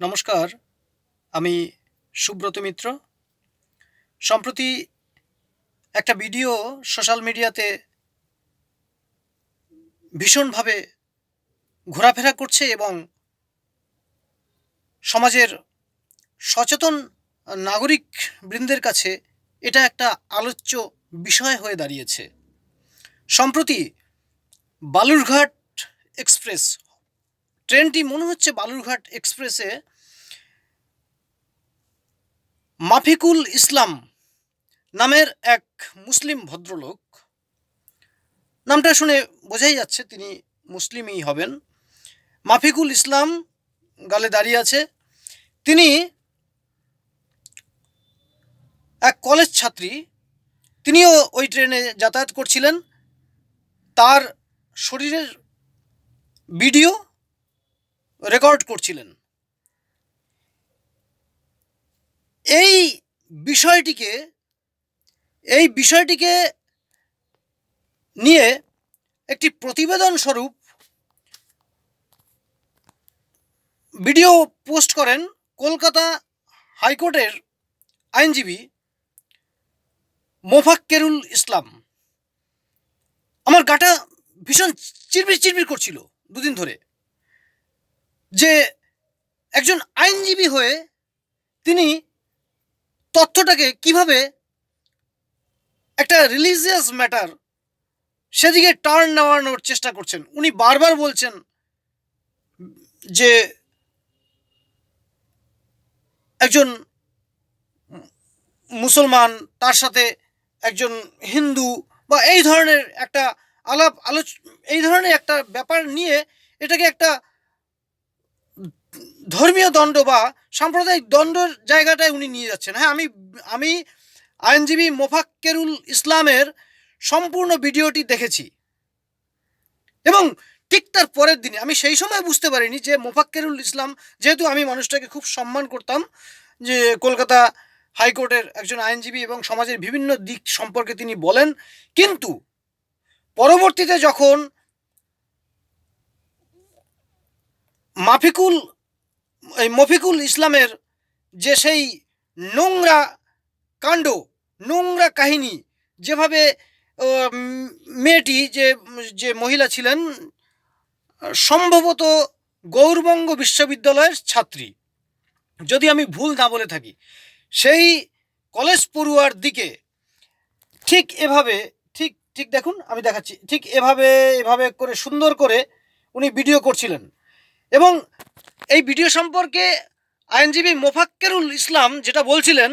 নমস্কার, আমি সুব্রত মিত্র। সম্প্রতি একটা ভিডিও সোশ্যাল মিডিয়াতে ভীষণভাবে ঘোরাফেরা করছে এবং সমাজের সচেতন নাগরিক বৃন্দের কাছে এটা একটা আলোচ্য বিষয় হয়ে দাঁড়িয়েছে। সম্প্রতি বালুরঘাট এক্সপ্রেস ট্রেনটি মনে হচ্ছে বালুরঘাট এক্সপ্রেসে। মাফিকুল ইসলাম নামের এক মুসলিম ভদ্রলোক। নামটা শুনে বোঝাই যাচ্ছে তিনি মুসলিমই হবেন। মাফিকুল ইসলাম গালে দাঁড়িয়ে আছে। তিনি এক কলেজ ছাত্রী। তিনিও ওই ট্রেনে যাতায়াত করছিলেন। তার শরীরের ভিডিও রেকর্ড করছিলেন। এই বিষয়টিকে এই বিষয়টিকে নিয়ে একটি প্রতিবেদন স্বরূপ ভিডিও পোস্ট করেন কলকাতা হাইকোর্টের আইনজীবী মোফাক্কেরুল ইসলাম। আমার গাটা ভীষণ চিরবির চিরবির করছিল দুদিন ধরে। যে একজন আইনজীবী হয়ে তিনি তথ্যটাকে কীভাবে একটা রিলিজিয়াস ম্যাটার সেদিকে টার্ন নেওয়ানোর চেষ্টা করছেন। উনি বারবার বলছেন যে একজন মুসলমান, তার সাথে একজন হিন্দু বা এই ধরনের একটা আলাপ আলোচ, এই ধরনের একটা ব্যাপার নিয়ে এটাকে একটা ধর্মীয় দণ্ড বা সাম্প্রদায়িক দণ্ডর জায়গাটায় উনি নিয়ে যাচ্ছেন। হ্যাঁ আমি আমি আইনজীবী মোফাক্কেরুল ইসলামের সম্পূর্ণ ভিডিওটি দেখেছি। এবং ঠিক তার পরের দিনে, আমি সেই সময় বুঝতে পারিনি যে মোফাক্কেরুল ইসলাম, যেহেতু আমি মানুষটাকে খুব সম্মান করতাম, যে কলকাতা হাইকোর্টের একজন আইনজীবী এবং সমাজের বিভিন্ন দিক সম্পর্কে তিনি বলেন, কিন্তু পরবর্তীতে যখন মাফিকুল এই মফিকুল ইসলামের যে সেই নোংরা কাণ্ড, নোংরা কাহিনী, যেভাবে মেয়েটি যে যে মহিলা ছিলেন, সম্ভবত গৌরবঙ্গ বিশ্ববিদ্যালয়ের ছাত্রী। যদি আমি ভুল না বলে থাকি, সেই কলেজ পড়ুয়ার দিকে ঠিক এভাবে, ঠিক ঠিক দেখুন, আমি দেখাচ্ছি, ঠিক এভাবে এভাবে করে সুন্দর করে উনি ভিডিও করছিলেন। এবং এই ভিডিও সম্পর্কে আইনজীবী মোফাক্কেরুল ইসলাম যেটা বলছিলেন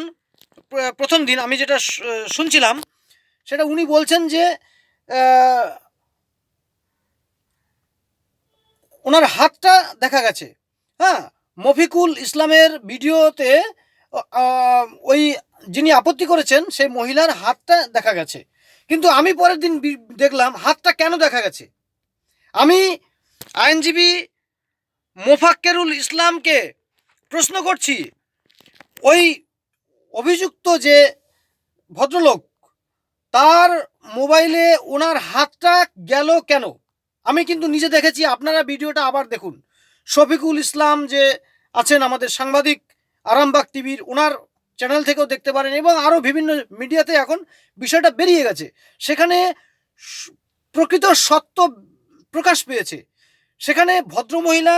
প্রথম দিন আমি যেটা শুনছিলাম, সেটা উনি বলছেন যে ওনার হাতটা দেখা গেছে। হ্যাঁ মফিকুল ইসলামের ভিডিওতে ওই যিনি আপত্তি করেছেন, সেই মহিলার হাতটা দেখা গেছে। কিন্তু আমি পরের দিন দেখলাম, হাতটা কেন দেখা গেছে? আমি আইনজীবী মোফাক্কেরুল ইসলামকে প্রশ্ন করছি, ওই অভিযুক্ত যে ভদ্রলোক, তার মোবাইলে ওনার হাতটা গেল কেন? আমি কিন্তু নিজে দেখেছি, আপনারা ভিডিওটা আবার দেখুন। শফিকুল ইসলাম যে আছেন আমাদের সাংবাদিক আরামবাগ টিভির, ওনার চ্যানেল থেকেও দেখতে পারেন এবং আরও বিভিন্ন মিডিয়াতে এখন বিষয়টা বেরিয়ে গেছে। সেখানে প্রকৃত সত্য প্রকাশ পেয়েছে। সেখানে ভদ্রমহিলা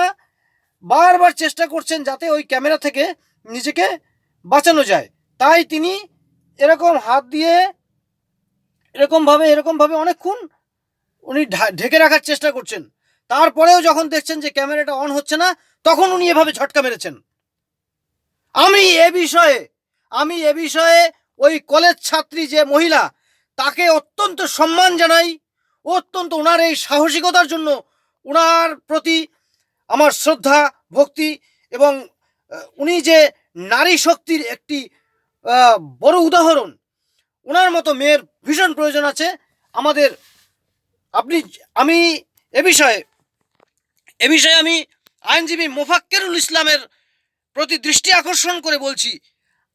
বারবার চেষ্টা করছেন যাতে ওই ক্যামেরা থেকে নিজেকে বাঁচানো যায়। তাই তিনি এরকম হাত দিয়ে এরকমভাবে এরকমভাবে অনেকক্ষণ উনি ঢেকে রাখার চেষ্টা করছেন। তারপরেও যখন দেখছেন যে ক্যামেরাটা অন হচ্ছে না, তখন উনি এভাবে ঝটকা মেরেছেন। আমি এ বিষয়ে, আমি এ বিষয়ে ওই কলেজ ছাত্রী যে মহিলা, তাকে অত্যন্ত সম্মান জানাই, অত্যন্ত ওনার এই সাহসিকতার জন্য ওনার প্রতি আমার শ্রদ্ধা, ভক্তি এবং উনি যে নারী শক্তির একটি বড় উদাহরণ ওনার মতো মেয়ের ভীষণ প্রয়োজন আছে। আমাদের, আপনি, আমি এ বিষয়ে এ বিষয়ে আমি আইনজীবী মোফাক্কেরুল ইসলামের প্রতি দৃষ্টি আকর্ষণ করে বলছি।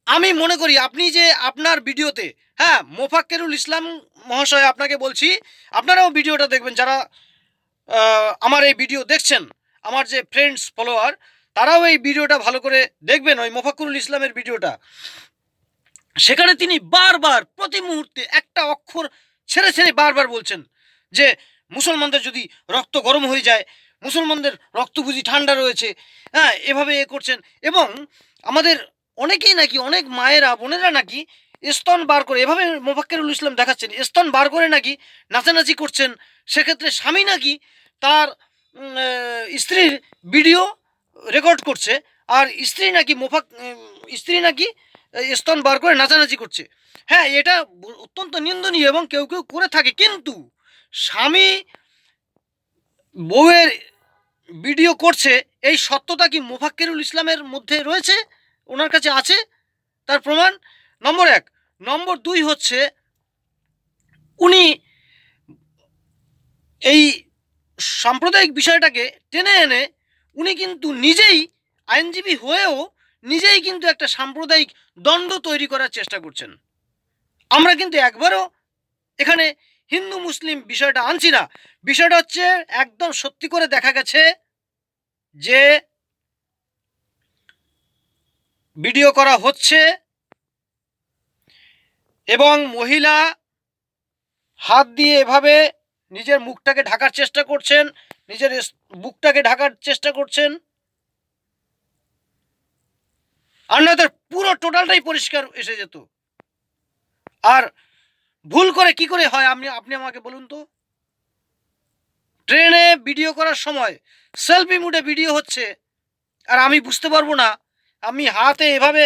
আমি মনে করি, আপনি যে আপনার ভিডিওতে হ্যাঁ মোফাক্কেরুল ইসলাম মহাশয় আপনাকে বলছি, আপনারাও ভিডিওটা দেখবেন, যারা আমার এই ভিডিও দেখছেন। আমার যে ফ্রেন্ডস ফলোয়ার তারাও এই ভিডিওটা ভালো করে দেখবেন, ওই মোফাক্কুরুল ইসলামের ভিডিওটা। সেখানে তিনি বারবার, প্রতি মুহূর্তে একটা অক্ষর ছেড়ে ছেড়ে বারবার বলছেন যে, মুসলমানদের যদি রক্ত গরম হয়ে যায়, মুসলমানদের রক্ত বুঝি ঠান্ডা রয়েছে হ্যাঁ এভাবে এ করছেন। এবং আমাদের অনেকেই নাকি, অনেক মায়েরা, বোনেরা নাকি স্তন বার করে, এভাবে মোফাক্কেরুল ইসলাম দেখাচ্ছেন, স্তন বার করে নাকি নাচানাচি করছেন। সেক্ষেত্রে স্বামী নাকি তার স্ত্রীর ভিডিও রেকর্ড করছে, আর স্ত্রী নাকি মোফাক স্ত্রী নাকি স্তন বার করে নাচানাচি করছে। হ্যাঁ এটা অত্যন্ত নিন্দনীয় এবং কেউ কেউ করে থাকে, কিন্তু স্বামী বউয়ের ভিডিও করছে, এই সত্যতা কি মোফাক্কেরুল ইসলামের মধ্যে রয়েছে? ওনার কাছে আছে? তার প্রমাণ? নম্বর এক। নম্বর দুই হচ্ছে, উনি এই সাম্প্রদায়িক বিষয়টাকে টেনে এনে উনি কিন্তু নিজেই আইনজীবী হয়েও নিজেই কিন্তু একটা সাম্প্রদায়িক দ্বন্দ্ব তৈরি করার চেষ্টা করছেন। আমরা কিন্তু একবারও এখানে হিন্দু মুসলিম বিষয়টা আনছি না। বিষয়টা হচ্ছে একদম সত্যি করে দেখা গেছে যে ভিডিও করা হচ্ছে এবং মহিলা হাত দিয়ে এভাবে নিজের মুখটাকে ঢাকার চেষ্টা করছেন, নিজের বুকটাকে ঢাকার চেষ্টা করছেন। আর নয়তো পুরো টোটালটাই পরিষ্কার এসে যেত। আর ভুল করে কি করে হয়, আপনি আপনি আমাকে বলুন তো? ট্রেনে ভিডিও করার সময় সেলফি মুডে ভিডিও হচ্ছে, আর আমি বুঝতে পারব না, আমি হাতে এভাবে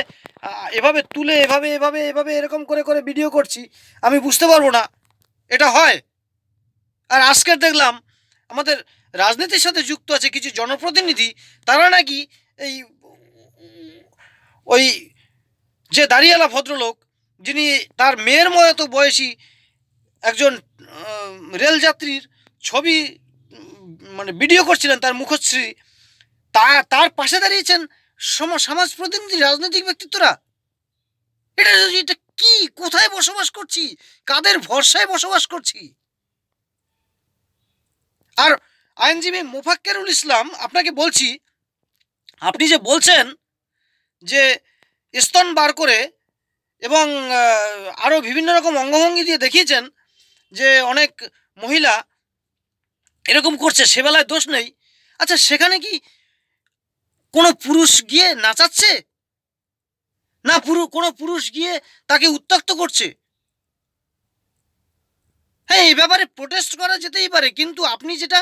এভাবে তুলে, এভাবে এভাবে এভাবে এরকম করে করে ভিডিও করছি, আমি বুঝতে পারব না, এটা হয়। আর আজকের দেখলাম আমাদের রাজনীতির সাথে যুক্ত আছে কিছু জনপ্রতিনিধি, তারা নাকি এই ওই যে দাঁড়িয়ালা ভদ্রলোক, যিনি তার মেয়ের মতো বয়সী একজন রেলযাত্রীর ছবি মানে ভিডিও করছিলেন তার মুখশ্রী, তা, তার পাশে দাঁড়িয়েছেন সম- সমাজ প্রতিনিধি, রাজনৈতিক ব্যক্তিত্বরা। এটা এটা কি? কোথায় বসবাস করছি? কাদের ভরসায় বসবাস করছি? আর আইনজীবী মোফাক্কেরুল ইসলাম, আপনাকে বলছি, আপনি যে বলছেন যে স্তন বার করে এবং আরও বিভিন্ন রকম অঙ্গভঙ্গি দিয়ে দেখিয়েছেন যে অনেক মহিলা এরকম করছে, সে বেলায় দোষ নেই। আচ্ছা সেখানে কি কোনো পুরুষ গিয়ে নাচাচ্ছে? না পুরু, কোনো পুরুষ গিয়ে তাকে উত্তক্ত করছে? হ্যাঁ এই ব্যাপারে প্রোটেস্ট করা যেতেই পারে, কিন্তু আপনি যেটা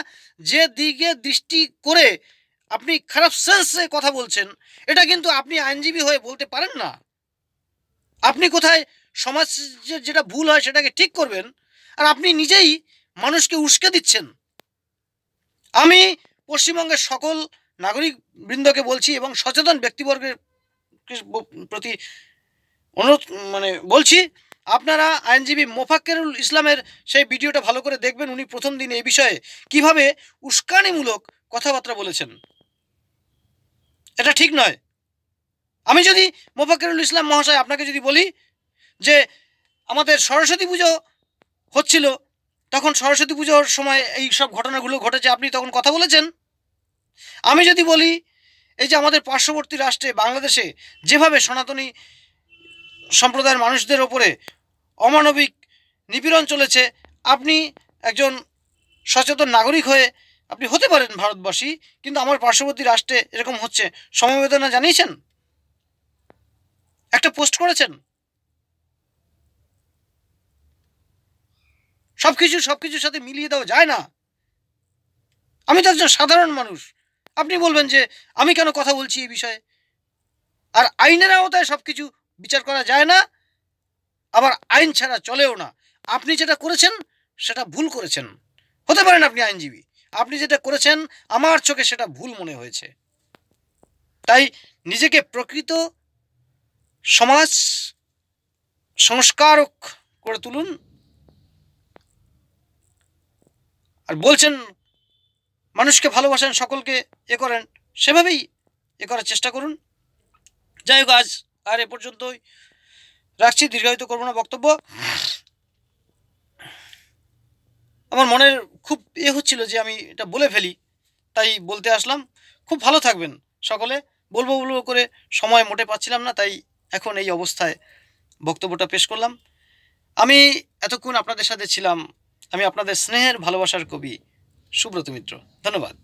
যে দিকে দৃষ্টি করে আপনি খারাপ সেন্সে কথা বলছেন, এটা কিন্তু আপনি আইনজীবী হয়ে বলতে পারেন না। আপনি কোথায় সমাজের যেটা ভুল হয় সেটাকে ঠিক করবেন, আর আপনি নিজেই মানুষকে উস্কে দিচ্ছেন। আমি পশ্চিমবঙ্গের সকল নাগরিক বৃন্দকে বলছি এবং সচেতন ব্যক্তিবর্গের প্রতি অনুরোধ মানে বলছি আপনারা আইনজীবী মোফাক্কেরুল ইসলামের সেই ভিডিওটা ভালো করে দেখবেন। উনি প্রথম দিন এই বিষয়ে কীভাবে উস্কানিমূলক কথাবার্তা বলেছেন। এটা ঠিক নয়। আমি যদি মোফাক্কেরুল ইসলাম মহাশয় আপনাকে যদি বলি যে আমাদের সরস্বতী পুজো হচ্ছিল, তখন সরস্বতী পুজোর সময় এই সব ঘটনাগুলো ঘটেছে, আপনি তখন কথা বলেছেন। আমি যদি বলি, এই যে আমাদের পার্শ্ববর্তী রাষ্ট্রে, বাংলাদেশে যেভাবে সনাতনী সম্প্রদায়ের মানুষদের ওপরে অমানবিক নিপীড়ন চলেছে। আপনি একজন সচেতন নাগরিক হয়ে আপনি হতে পারেন ভারতবাসী, কিন্তু আমার পার্শ্ববর্তী রাষ্ট্রে এরকম হচ্ছে। সমবেদনা জানিয়েছেন? একটা পোস্ট করেছেন? সব কিছু সব কিছুর সাথে মিলিয়ে দেওয়া যায় না। আমি তো একজন সাধারণ মানুষ। আপনি বলবেন যে, আমি কেন কথা বলছি এই বিষয়ে? আর আইনের আওতায় সব কিছু বিচার করা যায় না, আবার আইন ছাড়া চলেও না। আপনি যেটা করেছেন, সেটা ভুল করেছেন। হতে পারেন আপনি আইনজীবী। আপনি যেটা করেছেন, আমার চোখে সেটা ভুল মনে হয়েছে। তাই নিজেকে প্রকৃত সমাজ সংস্কারক করে তুলুন। আর বলছেন, মানুষকে ভালোবাসেন, সকলকে এ করেন। সেভাবেই এ করার চেষ্টা করুন। যাই হোক, আজ আর এ পর্যন্তই। রাখছি, দীর্ঘায়িত করব না বক্তব্য। আমার মনের খুব এ হচ্ছিল যে আমি এটা বলে ফেলি, তাই বলতে আসলাম। খুব ভালো থাকবেন সকলে। বলব বলব করে সময় মোটে পাচ্ছিলাম না, তাই এখন এই অবস্থায় বক্তব্যটা পেশ করলাম। আমি এতক্ষণ আপনাদের সাথে ছিলাম। আমি আপনাদের স্নেহের, ভালোবাসার কবি সুব্রত মিত্র। ধন্যবাদ।